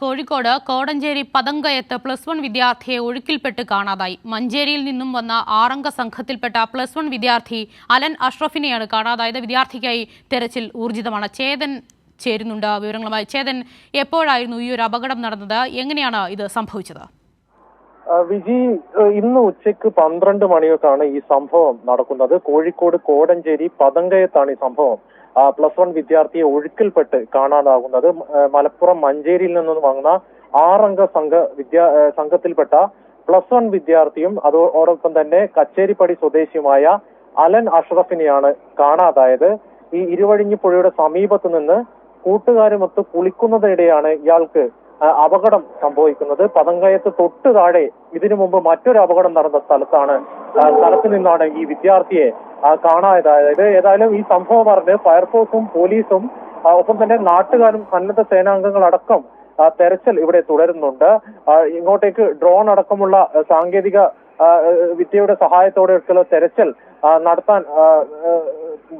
കോഴിക്കോട് കോടഞ്ചേരി പതങ്കയത്ത് plus one വിദ്യാർത്ഥിയെ ഒഴുക്കിൽപ്പെട്ട് കാണാതായി. മഞ്ചേരിയിൽ നിന്നും വന്ന ആറംഗ സംഘത്തിൽപ്പെട്ട പ്ലസ് വൺ വിദ്യാർത്ഥി അലൻ അഷ്റഫിനെയാണ് കാണാതായത്. വിദ്യാർത്ഥിക്കായി തെരച്ചിൽ ഊർജിതമാണ്. ചേതൻ ചേരുന്നുണ്ട്. വിവരങ്ങളുമായി ചേതൻ എപ്പോഴായിരുന്നു ഈ ഒരു അപകടം നടന്നത്? എങ്ങനെയാണ് ഇത് സംഭവിച്ചത്? വിജി ഇന്ന് ഉച്ചയ്ക്ക് പന്ത്രണ്ട് മണിയൊക്കെയാണ് ഈ സംഭവം നടക്കുന്നത്. കോഴിക്കോട് കോടഞ്ചേരി പതങ്കയത്താണ് ഈ സംഭവം. പ്ലസ് വൺ വിദ്യാർത്ഥിയെ ഒഴുക്കിൽപ്പെട്ട് കാണാനാകുന്നത് മലപ്പുറം മഞ്ചേരിയിൽ നിന്നും വാങ്ങുന്ന ആറംഗ സംഘ വിദ്യാ സംഘത്തിൽപ്പെട്ട പ്ലസ് വൺ വിദ്യാർത്ഥിയും അതോടൊപ്പം തന്നെ കച്ചേരിപ്പടി സ്വദേശിയുമായ അലൻ അഷ്റഫിനെയാണ് കാണാതായത്. ഈ ഇരുവഴിഞ്ഞിപ്പുഴയുടെ സമീപത്ത് നിന്ന് കൂട്ടുകാരുമൊത്ത് കുളിക്കുന്നതിനിടെയാണ് ഇയാൾക്ക് അപകടം സംഭവിക്കുന്നത്. പതങ്കയത്ത് തൊട്ട് താഴെ ഇതിനു മുമ്പ് മറ്റൊരു അപകടം നടന്ന സ്ഥലത്താണ് സ്ഥലത്ത് നിന്നാണ് ഈ വിദ്യാർത്ഥിയെ ആ, അതായത് ഏതായാലും ഈ സംഭവം പറഞ്ഞ് ഫയർഫോഴ്സും പോലീസും ഒപ്പം തന്നെ നാട്ടുകാരും സന്നദ്ധ സേനാംഗങ്ങളടക്കം തെരച്ചിൽ ഇവിടെ തുടരുന്നുണ്ട്. ഇങ്ങോട്ടേക്ക് ഡ്രോൺ അടക്കമുള്ള സാങ്കേതിക വിദ്യയുടെ സഹായത്തോടെയൊക്കെയുള്ള തെരച്ചിൽ നടത്താൻ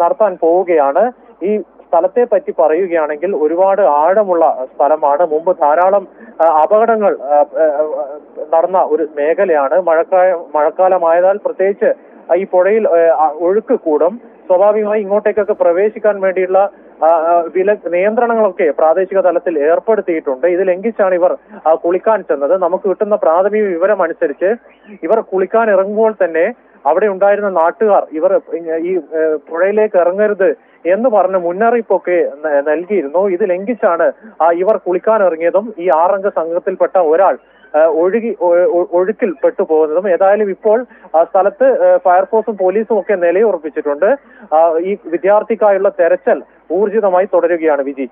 നടത്താൻ പോവുകയാണ്. ഈ സ്ഥലത്തെ പറ്റി പറയുകയാണെങ്കിൽ ഒരുപാട് ആഴമുള്ള സ്ഥലമാണ്. മുമ്പ് ധാരാളം അപകടങ്ങൾ നടന്ന ഒരു മേഖലയാണ്. മഴക്കാല മഴക്കാലമായതാൽ പ്രത്യേകിച്ച് ഈ പുഴയിൽ ഒഴുക്ക് കൂടും സ്വാഭാവികമായി ഇങ്ങോട്ടേക്കൊക്കെ പ്രവേശിക്കാൻ വേണ്ടിയുള്ള വില നിയന്ത്രണങ്ങളൊക്കെ പ്രാദേശിക തലത്തിൽ ഏർപ്പെടുത്തിയിട്ടുണ്ട്. ഇത് ലംഘിച്ചാണ് ഇവർ കുളിക്കാൻ ചെന്നത്. നമുക്ക് കിട്ടുന്ന പ്രാഥമിക വിവരം അനുസരിച്ച് ഇവർ കുളിക്കാൻ ഇറങ്ങുമ്പോൾ തന്നെ അവിടെ ഉണ്ടായിരുന്ന നാട്ടുകാർ ഇവർ ഈ പുഴയിലേക്ക് ഇറങ്ങരുത് എന്ന് പറഞ്ഞ് മുന്നറിയിപ്പൊക്കെ നൽകിയിരുന്നു. ഇത് ലംഘിച്ചാണ് ഇവർ കുളിക്കാൻ ഇറങ്ങിയതും ഈ ആറംഗ സംഘത്തിൽപ്പെട്ട ഒരാൾ ഒഴുകി ഒഴുക്കിൽ പെട്ടുപോകുന്നതും ഏതായാലും ഇപ്പോൾ ആ, സ്ഥലത്ത് ഫയർഫോഴ്സും പോലീസും ഒക്കെ നിലയുറപ്പിച്ചിട്ടുണ്ട്. ഈ വിദ്യാർത്ഥിക്കായുള്ള തെരച്ചിൽ ഊർജിതമായി തുടരുകയാണ് വിജി.